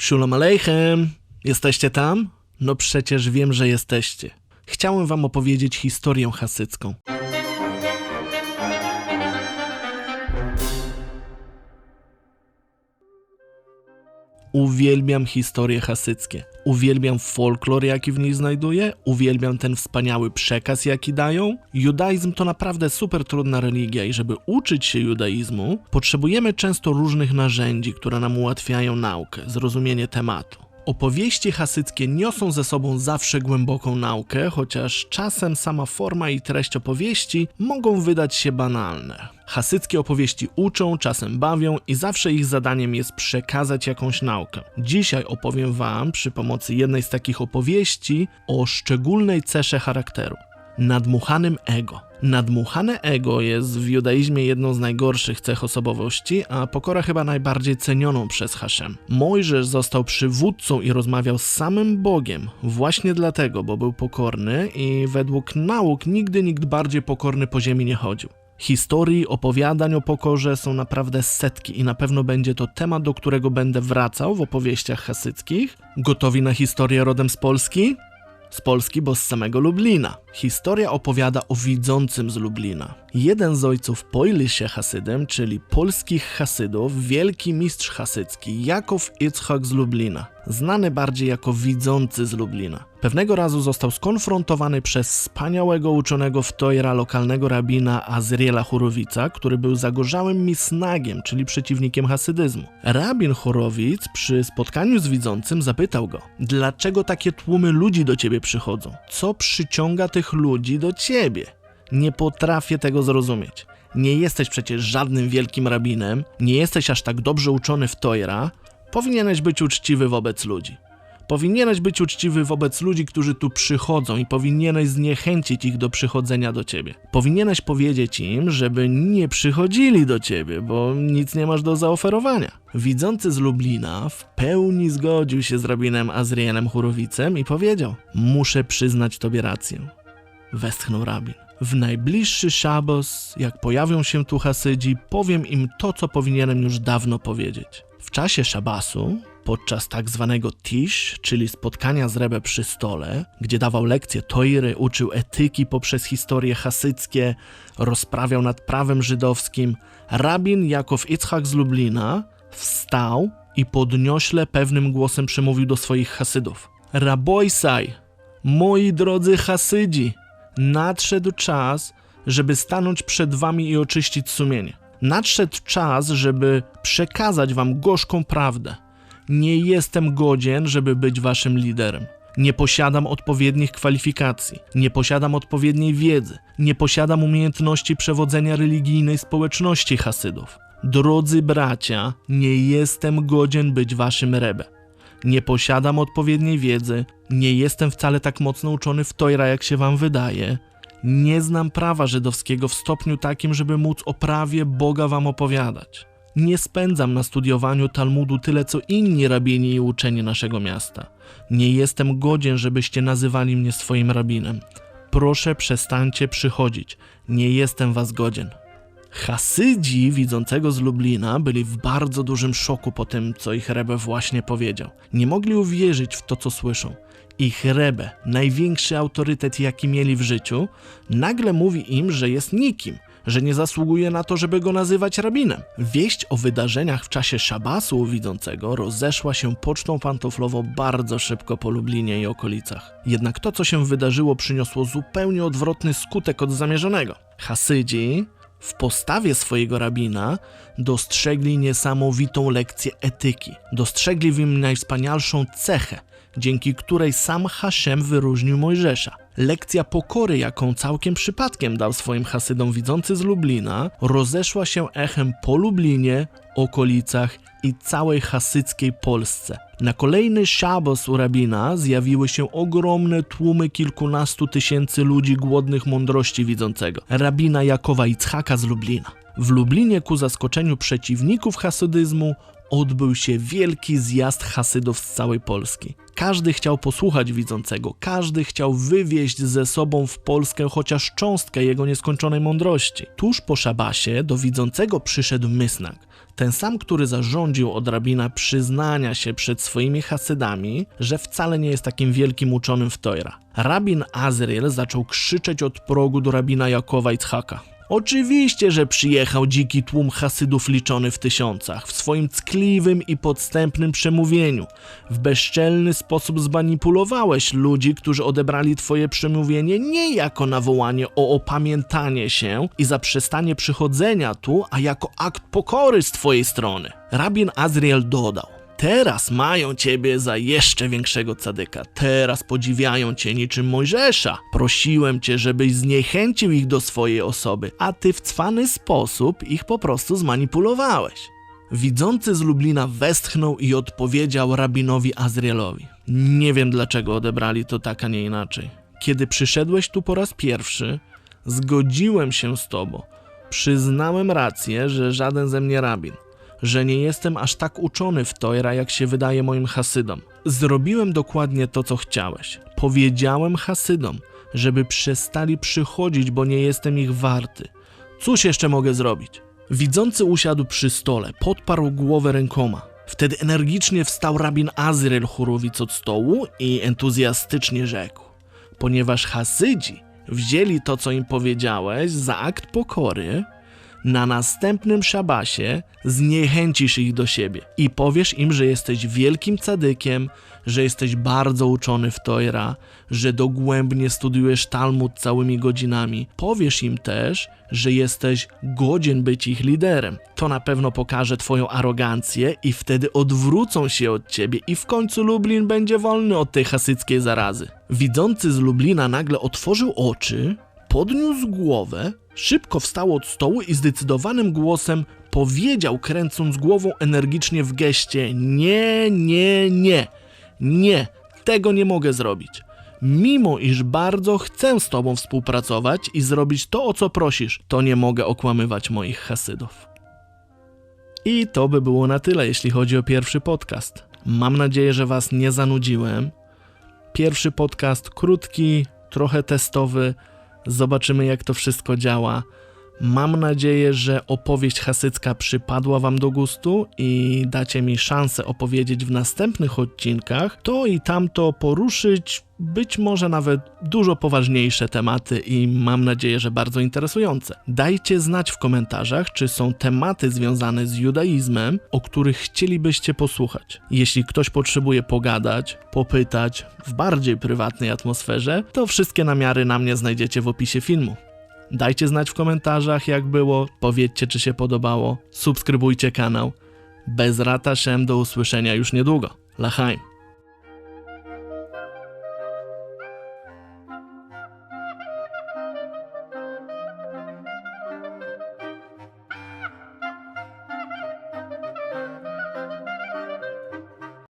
Shalom Aleichem! Jesteście tam? No przecież wiem, że jesteście. Chciałem wam opowiedzieć historię hasycką. Uwielbiam historie hasyckie. Uwielbiam folklor, jaki w niej znajduję. Uwielbiam ten wspaniały przekaz, jaki dają. Judaizm to naprawdę super trudna religia i żeby uczyć się judaizmu, potrzebujemy często różnych narzędzi, które nam ułatwiają naukę, zrozumienie tematu. Opowieści hasyckie niosą ze sobą zawsze głęboką naukę, chociaż czasem sama forma i treść opowieści mogą wydać się banalne. Hasyckie opowieści uczą, czasem bawią i zawsze ich zadaniem jest przekazać jakąś naukę. Dzisiaj opowiem Wam przy pomocy jednej z takich opowieści o szczególnej cesze charakteru nadmuchanym ego. Nadmuchane ego jest w judaizmie jedną z najgorszych cech osobowości, a pokora chyba najbardziej cenioną przez Hashem. Mojżesz został przywódcą i rozmawiał z samym Bogiem właśnie dlatego, bo był pokorny i według nauk nigdy nikt bardziej pokorny po ziemi nie chodził. Historii, opowiadań o pokorze są naprawdę setki i na pewno będzie to temat, do którego będę wracał w opowieściach hasyckich. Gotowi na historię rodem z Polski? Z Polski, bo z samego Lublina. Historia opowiada o widzącym z Lublina. Jeden z ojców pojli się Hasydem, czyli polskich Hasydów, wielki mistrz hasycki Jakow Itzhak z Lublina, znany bardziej jako widzący z Lublina. Pewnego razu został skonfrontowany przez wspaniałego uczonego w Tojra lokalnego rabina Azriela Chorowica, który był zagorzałym misnagiem, czyli przeciwnikiem hasydyzmu. Rabin Chorowic przy spotkaniu z widzącym zapytał go, dlaczego takie tłumy ludzi do ciebie przychodzą? Co przyciąga tych ludzi do ciebie? Nie potrafię tego zrozumieć. Nie jesteś przecież żadnym wielkim rabinem, nie jesteś aż tak dobrze uczony w Tojra, powinieneś być uczciwy wobec ludzi. Powinieneś być uczciwy wobec ludzi, którzy tu przychodzą i powinieneś zniechęcić ich do przychodzenia do ciebie. Powinieneś powiedzieć im, żeby nie przychodzili do ciebie, bo nic nie masz do zaoferowania. Widzący z Lublina w pełni zgodził się z rabinem Azrielem Churowicem i powiedział: Muszę przyznać tobie rację. Westchnął rabin. W najbliższy szabos, jak pojawią się tu Hasydzi, powiem im to, co powinienem już dawno powiedzieć. W czasie szabasu, podczas tak zwanego tish, czyli spotkania z Rebę przy stole, gdzie dawał lekcje tojry, uczył etyki poprzez historie hasyckie, rozprawiał nad prawem żydowskim, rabin Jakow Itzhak z Lublina wstał i podniośle pewnym głosem przemówił do swoich hasydów. Rabojsaj, moi drodzy hasydzi, nadszedł czas, żeby stanąć przed wami i oczyścić sumienie. Nadszedł czas, żeby przekazać wam gorzką prawdę. Nie jestem godzien, żeby być waszym liderem. Nie posiadam odpowiednich kwalifikacji, nie posiadam odpowiedniej wiedzy, nie posiadam umiejętności przewodzenia religijnej społeczności Hasydów. Drodzy bracia, nie jestem godzien być waszym rebe. Nie posiadam odpowiedniej wiedzy, nie jestem wcale tak mocno uczony w Tojra, jak się wam wydaje. Nie znam prawa żydowskiego w stopniu takim, żeby móc o prawie Boga wam opowiadać. Nie spędzam na studiowaniu Talmudu tyle co inni rabini i uczeni naszego miasta. Nie jestem godzien, żebyście nazywali mnie swoim rabinem. Proszę przestańcie przychodzić. Nie jestem was godzien. Hasydzi widzącego z Lublina byli w bardzo dużym szoku po tym, co ich Rebe właśnie powiedział. Nie mogli uwierzyć w to, co słyszą. Ich Rebe, największy autorytet, jaki mieli w życiu, nagle mówi im, że jest nikim, że nie zasługuje na to, żeby go nazywać rabinem. Wieść o wydarzeniach w czasie szabasu widzącego rozeszła się pocztą pantoflową bardzo szybko po Lublinie i okolicach. Jednak to, co się wydarzyło, przyniosło zupełnie odwrotny skutek od zamierzonego. Hasydzi w postawie swojego rabina dostrzegli niesamowitą lekcję etyki. Dostrzegli w nim najwspanialszą cechę, dzięki której sam Hashem wyróżnił Mojżesza. Lekcja pokory, jaką całkiem przypadkiem dał swoim Hasydom widzący z Lublina, rozeszła się echem po Lublinie, okolicach i całej hasyckiej Polsce. Na kolejny szabos u rabina zjawiły się ogromne tłumy kilkunastu tysięcy ludzi głodnych mądrości widzącego. Rabina Jakowa Ichaka z Lublina. W Lublinie ku zaskoczeniu przeciwników hasydyzmu odbył się wielki zjazd Hasydów z całej Polski. Każdy chciał posłuchać widzącego, każdy chciał wywieźć ze sobą w Polskę chociaż cząstkę jego nieskończonej mądrości. Tuż po szabasie do widzącego przyszedł Mysnak, Ten sam, który zarządził od rabina przyznania się przed swoimi hasydami, że wcale nie jest takim wielkim uczonym w Tojra. Rabin Azriel zaczął krzyczeć od progu do rabina Jakowa Itzhaka. Oczywiście, że przyjechał dziki tłum hasydów liczony w tysiącach, w swoim ckliwym i podstępnym przemówieniu. W bezczelny sposób zmanipulowałeś ludzi, którzy odebrali twoje przemówienie nie jako nawołanie o opamiętanie się i zaprzestanie przychodzenia tu, a jako akt pokory z twojej strony. Rabin Azriel dodał. Teraz mają ciebie za jeszcze większego cadyka. Teraz podziwiają cię niczym Mojżesza. Prosiłem cię, żebyś zniechęcił ich do swojej osoby, a ty w cwany sposób ich po prostu zmanipulowałeś. Widzący z Lublina westchnął i odpowiedział rabinowi Azrielowi. Nie wiem dlaczego odebrali to tak, a nie inaczej. Kiedy przyszedłeś tu po raz pierwszy, zgodziłem się z tobą. Przyznałem rację, że żaden ze mnie rabin że nie jestem aż tak uczony w Tojra, jak się wydaje moim hasydom. Zrobiłem dokładnie to, co chciałeś. Powiedziałem hasydom, żeby przestali przychodzić, bo nie jestem ich warty. Cóż jeszcze mogę zrobić? Widzący usiadł przy stole, podparł głowę rękoma. Wtedy energicznie wstał rabin Azriel Chorowic od stołu i entuzjastycznie rzekł: Ponieważ Hasydzi wzięli to, co im powiedziałeś, za akt pokory, na następnym szabasie zniechęcisz ich do siebie i powiesz im, że jesteś wielkim cadykiem, że jesteś bardzo uczony w Tojra, że dogłębnie studiujesz Talmud całymi godzinami. Powiesz im też, że jesteś godzien być ich liderem. To na pewno pokaże twoją arogancję i wtedy odwrócą się od ciebie i w końcu Lublin będzie wolny od tej hasyckiej zarazy. Widzący z Lublina nagle otworzył oczy, podniósł głowę, szybko wstał od stołu i zdecydowanym głosem powiedział, kręcąc głową energicznie w geście: Nie, nie, nie, nie, tego nie mogę zrobić. Mimo iż bardzo chcę z tobą współpracować i zrobić to, o co prosisz, to nie mogę okłamywać moich hasydów. I to by było na tyle, jeśli chodzi o pierwszy podcast. Mam nadzieję, że Was nie zanudziłem. Pierwszy podcast krótki, trochę testowy. Zobaczymy, jak to wszystko działa. Mam nadzieję, że opowieść hasycka przypadła Wam do gustu i dacie mi szansę opowiedzieć w następnych odcinkach to i tamto poruszyć, być może nawet dużo poważniejsze tematy i mam nadzieję, że bardzo interesujące. Dajcie znać w komentarzach, czy są tematy związane z judaizmem, o których chcielibyście posłuchać. Jeśli ktoś potrzebuje pogadać, popytać w bardziej prywatnej atmosferze, to wszystkie namiary na mnie znajdziecie w opisie filmu. Dajcie znać w komentarzach, jak było, powiedzcie, czy się podobało, subskrybujcie kanał. Bez rata szem do usłyszenia już niedługo. Lachaim.